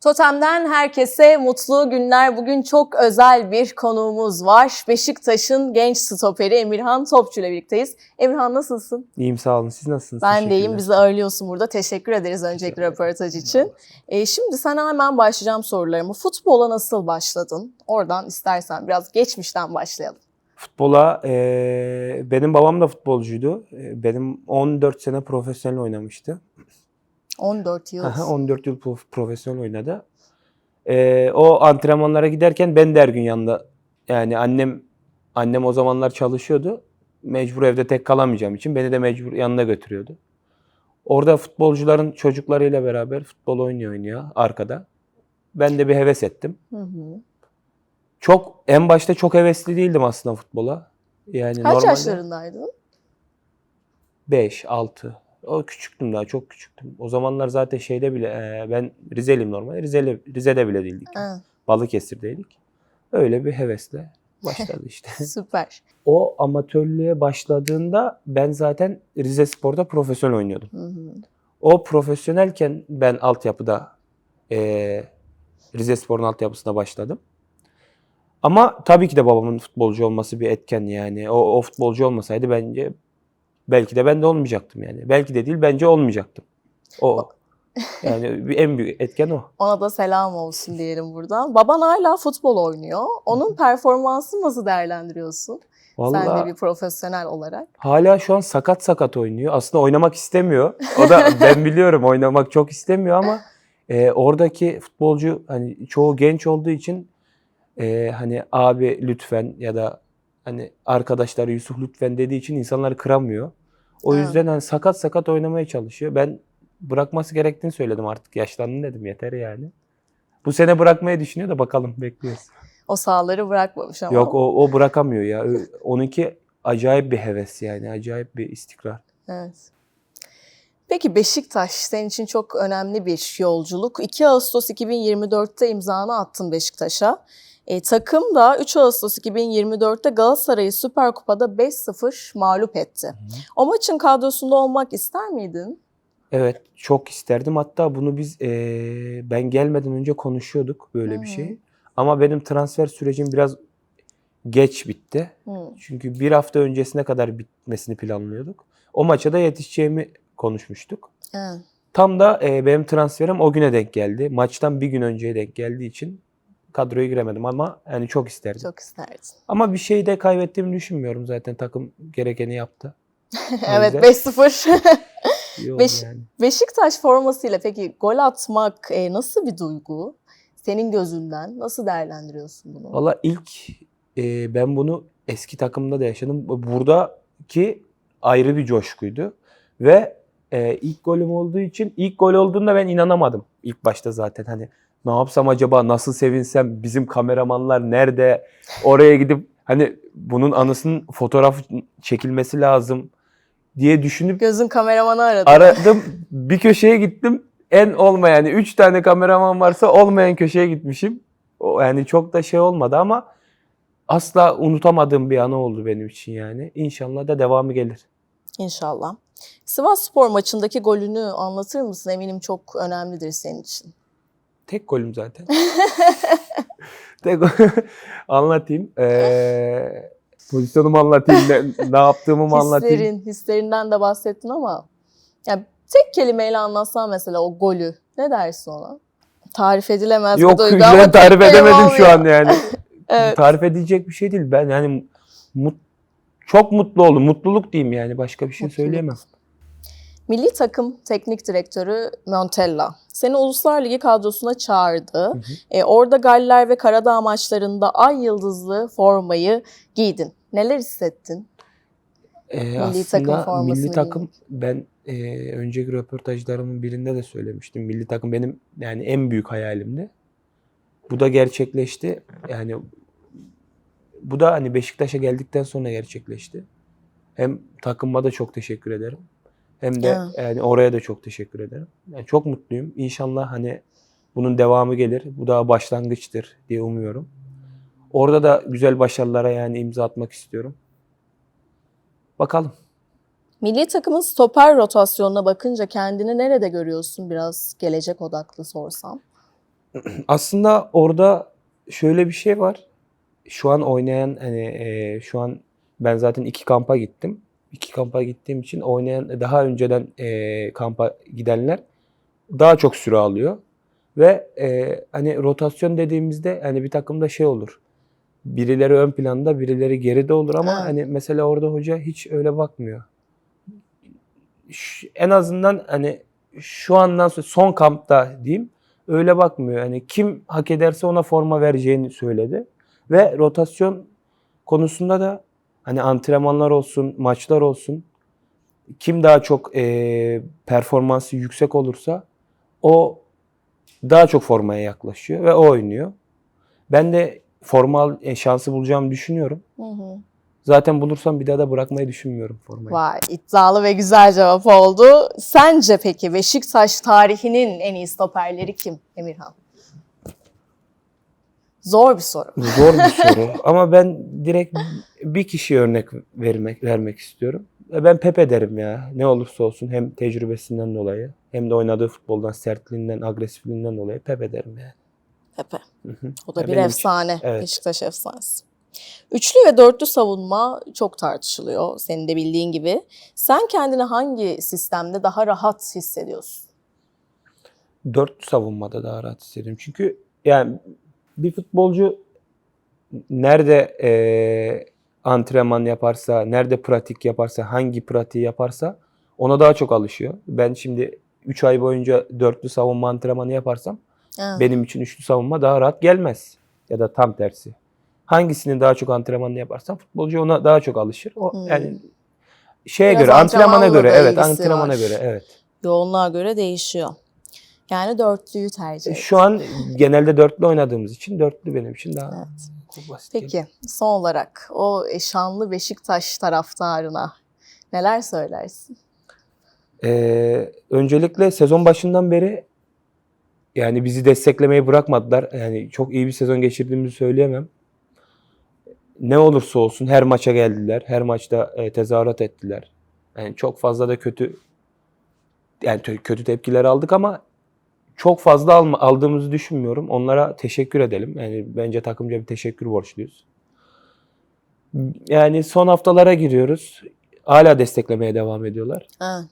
Totem'den herkese mutlu günler. Bugün çok özel bir konuğumuz var. Beşiktaş'ın genç stoperi Emirhan Topçu ile birlikteyiz. Emirhan nasılsın? İyiyim sağ olun. Siz nasılsınız? Ben de iyiyim. Bizi ağırlıyorsun burada. Teşekkür ederiz öncelikle röportaj için. Ee, şimdi sana hemen başlayacağım sorularımı. Futbola nasıl başladın? Oradan istersen biraz geçmişten başlayalım. Futbola eee, benim babam da futbolcuydu. Eee, benim 14 sene profesyonel oynamıştı. 14 yıl. Aha, 14 yıl prof- profesyonel oynadı. Eee, o antrenmanlara giderken ben de her gün yanında yani annem annem o zamanlar çalışıyordu. Mecbur evde tek kalamayacağım için beni de mecbur yanına götürüyordu. Orada futbolcuların çocuklarıyla beraber futbol oynuyor oynuyor arkada. Ben de bir heves ettim. Hı hı. Çok en başta çok hevesli değildim aslında futbola. Yani Kaç normalde yaşlarındaydın? 5, 6. O küçüktüm daha çok küçüktüm. O zamanlar zaten şeyde bile e, ben Rizeliyim normalde. Rizeli, Rize'de bile değildik. Ha, Balıkesir'deydik. Öyle bir hevesle başladı işte. süper. o amatörlüğe başladığında ben zaten Rize Spor'da profesyonel oynuyordum. Hı hı. O profesyonelken ben altyapıda e, Rize Spor'un altyapısına başladım. Ama tabii ki de babamın futbolcu olması bir etken yani. O, o futbolcu olmasaydı bence belki de ben de olmayacaktım yani. Belki de değil bence olmayacaktım. O yani en büyük etken o. Ona da selam olsun diyelim buradan. Baban hala futbol oynuyor. Onun performansını nasıl değerlendiriyorsun? Sen de Vallahi bir profesyonel olarak. hala şu an sakat sakat oynuyor. Aslında oynamak istemiyor. O da ben biliyorum oynamak çok istemiyor ama e, oradaki futbolcu hani çoğu genç olduğu için e, hani abi lütfen ya da hani arkadaşları Yusuf lütfen dediği için insanları kıramıyor. O Evet. yüzden hani sakat sakat oynamaya çalışıyor. Ben bırakması gerektiğini söyledim artık yaşlandın dedim yeter yani. Bu sene bırakmayı düşünüyor da bakalım bekliyoruz. O sahaları bırakmamış ama. Yok o, o bırakamıyor ya. Onunki acayip bir heves yani. Acayip bir istikrar. Evet. Peki Beşiktaş senin için çok önemli bir yolculuk. 2 Ağustos 2024'te imzanı attın Beşiktaş'a. E, takım da 3 Ağustos 2024'te Galatasaray'ı Süper Kupa'da 5-0 mağlup etti. O maçın kadrosunda olmak ister miydin? Evet çok isterdim. Hatta bunu biz eee, ben gelmeden önce konuşuyorduk böyle bir Hı. şey. Ama benim transfer sürecim biraz geç bitti. Hı. Çünkü bir hafta öncesine kadar bitmesini planlıyorduk. O maça da yetişeceğimi konuşmuştuk. Evet. Tam da eee, benim transferim o güne denk geldi. Maçtan bir gün önceye denk geldiği için kadroya giremedim ama yani çok isterdim. Çok isterdin. Ama bir şey de kaybettiğimi düşünmüyorum zaten. Takım gerekeni yaptı. evet yüzden- 5-0. İyi oldu Beş- yani. Beşiktaş formasıyla peki gol atmak e, nasıl bir duygu? Senin gözünden nasıl değerlendiriyorsun bunu? Valla ilk e, ben bunu eski takımda da yaşadım. Buradaki ayrı bir coşkuydu. Ve e, ilk golüm olduğu için ilk gol olduğunda ben inanamadım. İlk başta zaten hani ne yapsam acaba nasıl sevinsem bizim kameramanlar nerede oraya gidip hani bunun anısının fotoğraf çekilmesi lazım diye düşünüp Gözün kameramanı aradı. aradım bir köşeye gittim en olmayan yani üç tane kameraman varsa olmayan köşeye gitmişim. O yani çok da şey olmadı ama asla unutamadığım bir anı oldu benim için yani. İnşallah da devamı gelir. İnşallah. Sivas Spor maçındaki golünü anlatır mısın? Eminim çok önemlidir senin için. Tek golüm zaten. Tek anlatayım. Ee, pozisyonumu anlatayım. Ne, ne yaptığımı mı anlatayım? Hislerin, hislerinden de bahsettin ama ya tek kelimeyle anlatsan mesela o golü ne dersin ona? Tarif edilemez bir Yok duygu ama ben tek tarif edemedim şu an yani. Evet. Tarif edilecek bir şey değil. Ben yani mut, çok mutlu oldum. Mutluluk diyeyim yani. Başka bir şey Mutluluk. söyleyemem. Milli takım teknik direktörü Montella seni Uluslar Ligi kadrosuna çağırdı. hı. E, orada Galler ve Karadağ maçlarında ay yıldızlı formayı giydin. Neler hissettin? Ee, Milli takım aslında formasını milli takım ben e, önceki röportajlarımın birinde de söylemiştim. Milli takım benim yani en büyük hayalimdi. Bu da gerçekleşti. Yani bu da hani Beşiktaş'a geldikten sonra gerçekleşti. Hem takıma da çok teşekkür ederim. Hem de Evet. yani oraya da çok teşekkür ederim. Yani çok mutluyum. İnşallah hani bunun devamı gelir. Bu daha başlangıçtır diye umuyorum. Orada da güzel başarılara yani imza atmak istiyorum. Bakalım. Milli takımın stoper rotasyonuna bakınca kendini nerede görüyorsun? Biraz gelecek odaklı sorsam. aslında orada şöyle bir şey var. Şu an oynayan hani e, şu an ben zaten iki kampa gittim. İki kampa gittiğim için oynayan daha önceden e, kampa gidenler daha çok süre alıyor. Ve e, hani rotasyon dediğimizde hani bir takımda şey olur. Birileri ön planda, birileri geride olur ama Evet. hani mesela orada hoca hiç öyle bakmıyor. Ş- en azından hani şu andan sonra son kampta diyeyim öyle bakmıyor. Hani kim hak ederse ona forma vereceğini söyledi. Ve rotasyon konusunda da hani antrenmanlar olsun, maçlar olsun kim daha çok eee, performansı yüksek olursa o daha çok formaya yaklaşıyor ve o oynuyor. Ben de formal e, şansı bulacağımı düşünüyorum. Hı hı. Zaten bulursam bir daha da bırakmayı düşünmüyorum formayı. Vay iddialı ve güzel cevap oldu. Sence peki Beşiktaş tarihinin en iyi stoperleri kim Emirhan? Zor bir soru. Zor bir soru ama ben direkt bir kişiye örnek vermek vermek istiyorum. E, Ben Pepe derim ya. Ne olursa olsun hem tecrübesinden dolayı hem de oynadığı futboldan sertliğinden, agresifliğinden dolayı Pepe derim yani. Pepe. Hı hı. O da Ya bir benim için- efsane. evet. Beşiktaş efsanesi. Üçlü ve dörtlü savunma çok tartışılıyor senin de bildiğin gibi. Sen kendini hangi sistemde daha rahat hissediyorsun? Dört savunmada daha rahat hissediyorum. Çünkü yani bir futbolcu nerede eee, antrenman yaparsa, nerede pratik yaparsa, hangi pratiği yaparsa ona daha çok alışıyor. Ben şimdi 3 ay boyunca dörtlü savunma antrenmanı yaparsam Ha. benim için üçlü savunma daha rahat gelmez. Ya da tam tersi. Hangisinin daha çok antrenmanını yaparsam futbolcu ona daha çok alışır. O Hmm. yani şeye Biraz göre, antrenmana göre, evet, antrenmana var. göre, evet. Yoğunluğa göre değişiyor. Yani dörtlüyü tercih et. Şu an genelde dörtlü oynadığımız için dörtlü benim için daha Evet. Basit. Peki son olarak o şanlı Beşiktaş taraftarına neler söylersin? Ee, öncelikle sezon başından beri yani bizi desteklemeyi bırakmadılar. Yani çok iyi bir sezon geçirdiğimizi söyleyemem. Ne olursa olsun her maça geldiler. Her maçta e, tezahürat ettiler. Yani çok fazla da kötü yani kötü tepkiler aldık ama çok fazla alma, aldığımızı düşünmüyorum. Onlara teşekkür edelim. Yani bence takımca bir teşekkür borçluyuz. Yani son haftalara giriyoruz. Hala desteklemeye devam ediyorlar Ha.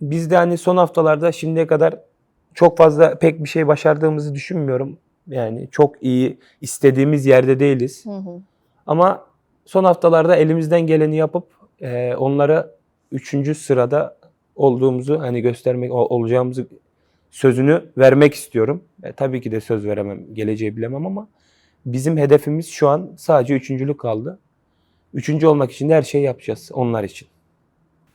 biz de hani son haftalarda şimdiye kadar çok fazla pek bir şey başardığımızı düşünmüyorum. Yani çok iyi istediğimiz yerde değiliz. Hı hı. Ama son haftalarda elimizden geleni yapıp e, onlara üçüncü sırada olduğumuzu hani göstermek ol- olacağımızı sözünü vermek istiyorum. E, tabii ki de söz veremem, geleceği bilemem ama bizim hedefimiz şu an sadece üçüncülük kaldı. Üçüncü olmak için de her şeyi yapacağız onlar için.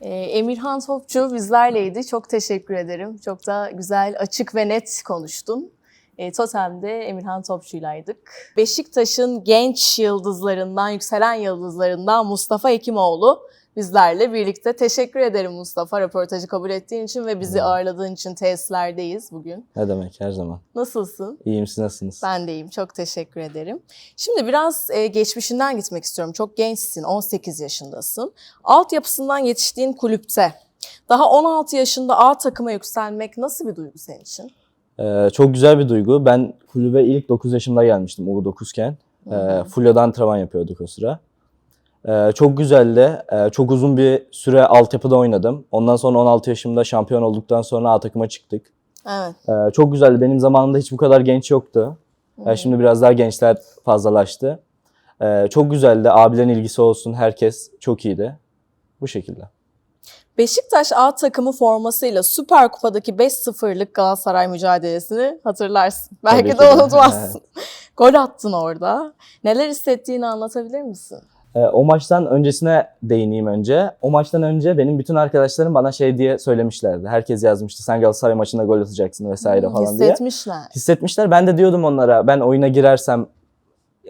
Ee, Emirhan Topçu bizlerleydi. Çok teşekkür ederim. Çok da güzel, açık ve net konuştun. E, Totem'de Emirhan Topçu'ylaydık. Beşiktaş'ın genç yıldızlarından, yükselen yıldızlarından Mustafa Hekimoğlu bizlerle birlikte. Teşekkür ederim Mustafa röportajı kabul ettiğin için ve bizi Evet. ağırladığın için tesislerdeyiz bugün. Ne demek her zaman. Nasılsın? İyiyim siz nasılsınız? Ben de iyiyim. Çok teşekkür ederim. Şimdi biraz e, geçmişinden gitmek istiyorum. Çok gençsin, 18 yaşındasın. Altyapısından yetiştiğin kulüpte daha 16 yaşında A takıma yükselmek nasıl bir duygu senin için? Ee, çok güzel bir duygu. Ben kulübe ilk 9 yaşımda gelmiştim U9 iken. Ee, Fulya'da antrenman yapıyorduk o sıra. Ee, çok güzeldi. Ee, çok uzun bir süre altyapıda oynadım. Ondan sonra 16 yaşımda şampiyon olduktan sonra A takıma çıktık. Evet. Ee, çok güzeldi. Benim zamanımda hiç bu kadar genç yoktu. Ee, şimdi biraz daha gençler fazlalaştı. Ee, çok güzeldi. Abilerin ilgisi olsun. Herkes çok iyiydi. Bu şekilde. Beşiktaş A takımı formasıyla Süper Kupa'daki 5-0'lık Galatasaray mücadelesini hatırlarsın. Belki ki de de, unutmazsın. Gol attın orada. Neler hissettiğini anlatabilir misin? Ee, o maçtan öncesine değineyim önce. O maçtan önce benim bütün arkadaşlarım bana şey diye söylemişlerdi. Herkes yazmıştı sen Galatasaray maçında gol atacaksın vesaire falan diye. Hissetmişler. Hissetmişler. Ben de diyordum onlara ben oyuna girersem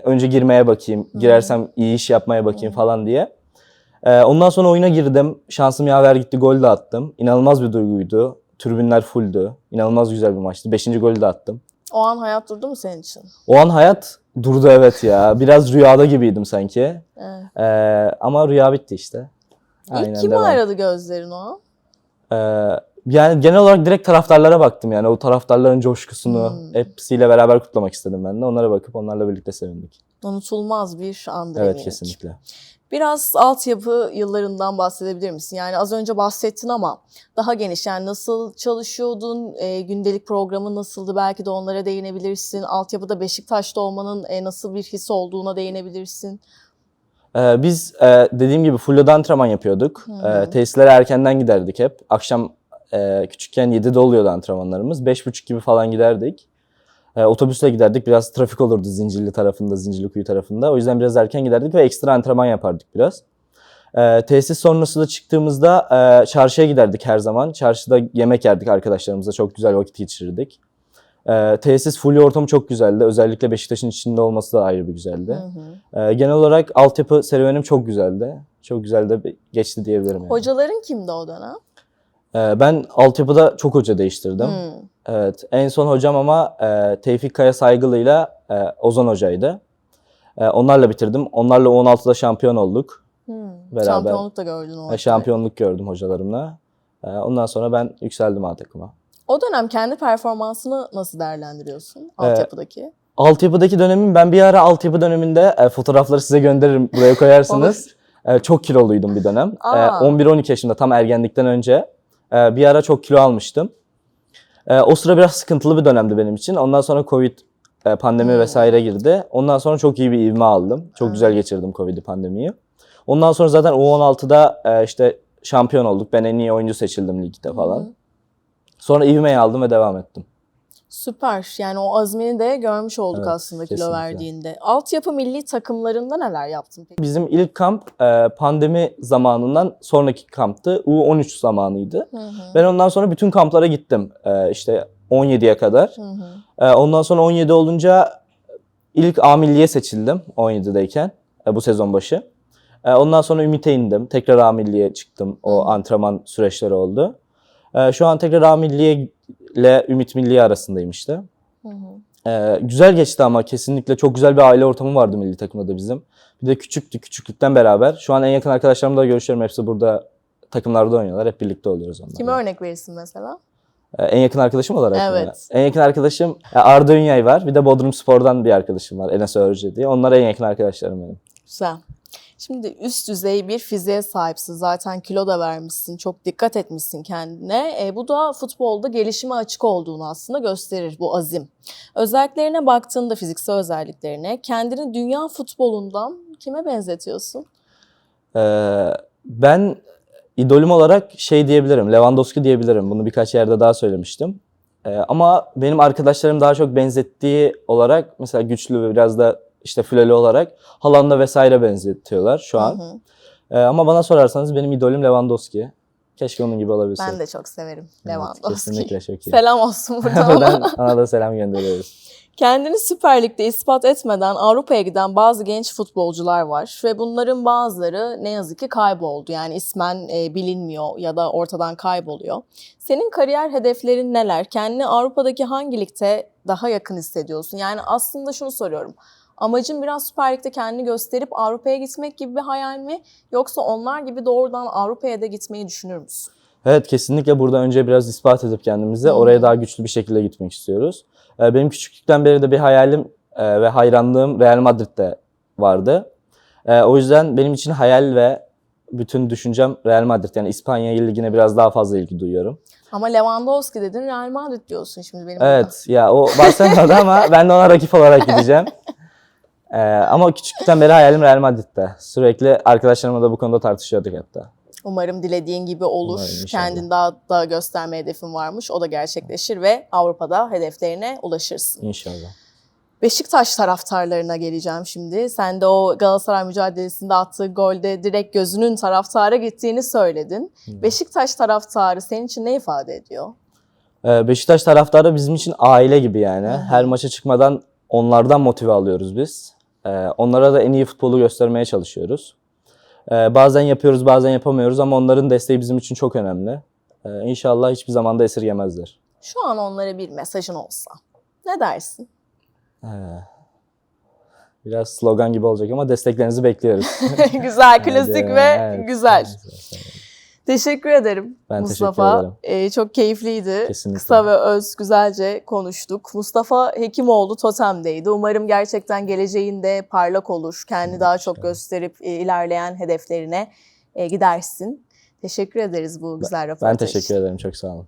önce girmeye bakayım, girersem iyi iş yapmaya bakayım falan diye. Ee, ondan sonra oyuna girdim. Şansım yaver gitti gol de attım. İnanılmaz bir duyguydu. Tribünler fulldü. İnanılmaz güzel bir maçtı. Beşinci golü de attım. O an hayat durdu mu senin için? O an hayat durdu evet ya. Biraz rüyada gibiydim sanki. Evet. Ee, ama rüya bitti işte. İlk kimi devam. aradı gözlerin o an? Ee, Yani genel olarak direkt taraftarlara baktım yani o taraftarların coşkusunu Hmm. hepsiyle beraber kutlamak istedim ben de. Onlara bakıp onlarla birlikte sevindik. Unutulmaz bir andır Evet eminim kesinlikle. Biraz altyapı yıllarından bahsedebilir misin? Yani az önce bahsettin ama daha geniş. Yani nasıl çalışıyordun? E, gündelik programın nasıldı? Belki de onlara değinebilirsin. Altyapıda Beşiktaş'ta olmanın e, nasıl bir his olduğuna değinebilirsin. Ee, biz e, dediğim gibi full antrenman yapıyorduk. Hı hı. Ee, tesislere erkenden giderdik hep. Akşam e, küçükken 7'de oluyordu antrenmanlarımız. 5.30 gibi falan giderdik. Ee, otobüsle giderdik. Biraz trafik olurdu Zincirli tarafında, Zincirlikuyu tarafında. O yüzden biraz erken giderdik ve ekstra antrenman yapardık biraz. Ee, tesis sonrası da çıktığımızda e, çarşıya giderdik her zaman. Çarşıda yemek yerdik arkadaşlarımızla. Çok güzel vakit geçirirdik. Ee, tesis full ortamı çok güzeldi. Özellikle Beşiktaş'ın içinde olması da ayrı bir güzeldi. Hı hı. Ee, genel olarak altyapı serüvenim çok güzeldi. Çok güzel de geçti diyebilirim. Yani. Hocaların kimdi o dönem? Ee, ben altyapıda çok hoca değiştirdim. Hı. Evet, en son hocam ama e, Tevfik Kaya Saygılı'yla e, Ozan Hoca'ydı. E, onlarla bitirdim. Onlarla 16'da şampiyon olduk. Hı. Beraber. Şampiyonluk da gördün o. E, şampiyonluk gördüm hocalarımla. E, ondan sonra ben yükseldim A takıma. O dönem kendi performansını nasıl değerlendiriyorsun altyapıdaki? Altyapıdaki dönemim, ben bir ara altyapı döneminde e, fotoğrafları size gönderirim. Buraya koyarsınız. E, çok kiloluydum bir dönem. E, Aa. 11-12 yaşında tam ergenlikten önce. E, bir ara çok kilo almıştım. E, o sıra biraz sıkıntılı bir dönemdi benim için. Ondan sonra Covid e, pandemi vesaire girdi. Ondan sonra çok iyi bir ivme aldım. Çok güzel geçirdim Covid'i pandemiyi. Ondan sonra zaten U16'da e, işte şampiyon olduk. Ben en iyi oyuncu seçildim ligde falan. Sonra ivmeyi aldım ve devam ettim. Süper. Yani o azmini de görmüş olduk Evet, aslında kilo kesinlikle. verdiğinde. Altyapı milli takımlarında neler yaptın peki? Bizim ilk kamp e, pandemi zamanından sonraki kamptı. U13 zamanıydı. Hı hı. Ben ondan sonra bütün kamplara gittim. E, işte 17'ye kadar. Hı hı. E, ondan sonra 17 olunca ilk A milliye seçildim 17'deyken e, bu sezon başı. Ondan sonra Ümit'e indim. Tekrar A milliye çıktım. O Hı. antrenman süreçleri oldu. Şu an tekrar A milliye ile Ümit Milliye arasındayım işte. Hı hı. Ee, güzel geçti ama kesinlikle çok güzel bir aile ortamı vardı milli takımda da bizim. Bir de küçüktü küçüklükten beraber. Şu an en yakın arkadaşlarımla görüşüyorum. Hepsi burada takımlarda oynuyorlar. Hep birlikte oluyoruz onlarla. Kime örnek verirsin mesela? Ee, en yakın arkadaşım olarak mı? Evet. En yakın arkadaşım Arda Ünyay var. Bir de Bodrum Spor'dan bir arkadaşım var. Enes Örce diye. Onlar en yakın arkadaşlarım benim. Güzel. Şimdi üst düzey bir fiziğe sahipsin. Zaten kilo da vermişsin. Çok dikkat etmişsin kendine. E, bu da futbolda gelişime açık olduğunu aslında gösterir bu azim. Özelliklerine baktığında fiziksel özelliklerine kendini dünya futbolundan kime benzetiyorsun? Ee, ben idolüm olarak şey diyebilirim. Lewandowski diyebilirim. Bunu birkaç yerde daha söylemiştim. Ee, ama benim arkadaşlarım daha çok benzettiği olarak mesela güçlü ve biraz da işte fileli olarak Haaland'a vesaire benzetiyorlar şu an. Hı hı. Ee, ama bana sorarsanız benim idolüm Lewandowski. Keşke onun gibi olabilsek. Ben de çok severim Evet, Lewandowski. kesinlikle çok iyi. Selam olsun buradan. Buradan ona da selam gönderiyoruz. Kendini Süper Lig'de ispat etmeden Avrupa'ya giden bazı genç futbolcular var ve bunların bazıları ne yazık ki kayboldu. Yani ismen e, bilinmiyor ya da ortadan kayboluyor. Senin kariyer hedeflerin neler? Kendini Avrupa'daki hangi ligde daha yakın hissediyorsun? Yani aslında şunu soruyorum. Amacın biraz Süper Lig'de kendini gösterip Avrupa'ya gitmek gibi bir hayal mi? Yoksa onlar gibi doğrudan Avrupa'ya da gitmeyi düşünür müsün? Evet kesinlikle burada önce biraz ispat edip kendimize oraya daha güçlü bir şekilde gitmek istiyoruz. Ee, Benim küçüklükten beri de bir hayalim e, ve hayranlığım Real Madrid'de vardı. Ee, O yüzden benim için hayal ve bütün düşüncem Real Madrid. Yani İspanya Ligi'ne biraz daha fazla ilgi duyuyorum. Ama Lewandowski dedin Real Madrid diyorsun şimdi benim. Evet ya o Barcelona'da ama ben de ona rakip olarak gideceğim. Ee, ama küçüklükten beri hayalim Real Madrid'de. Sürekli arkadaşlarımla da bu konuda tartışıyorduk hatta. Umarım dilediğin gibi olur. Umarım. Kendini daha da gösterme hedefin varmış. O da gerçekleşir ve Avrupa'da hedeflerine ulaşırsın. İnşallah. Beşiktaş taraftarlarına geleceğim şimdi. Sen de o Galatasaray mücadelesinde attığı golde direkt gözünün taraftara gittiğini söyledin. Beşiktaş taraftarı senin için ne ifade ediyor? Ee, Beşiktaş taraftarı bizim için aile gibi yani. Hı hı. Her maça çıkmadan onlardan motive alıyoruz biz. Ee, Onlara da en iyi futbolu göstermeye çalışıyoruz. Ee, Bazen yapıyoruz bazen yapamıyoruz ama onların desteği bizim için çok önemli. Ee, İnşallah hiçbir zaman da esirgemezler. Şu an onlara bir mesajın olsa ne dersin? Ee, Biraz slogan gibi olacak ama desteklerinizi bekliyoruz. güzel, klasik ve evet, güzel. Evet. Teşekkür ederim Ben teşekkür Mustafa. ederim. Ee, çok keyifliydi. Kesinlikle. Kısa ve öz güzelce konuştuk. Mustafa Hekimoğlu Totem'deydi. Umarım gerçekten geleceğinde parlak olur. Kendi daha çok İnşallah. gösterip e, ilerleyen hedeflerine e, gidersin. Teşekkür ederiz bu güzel röportaj Ben teşekkür ederim. Çok sağ olun.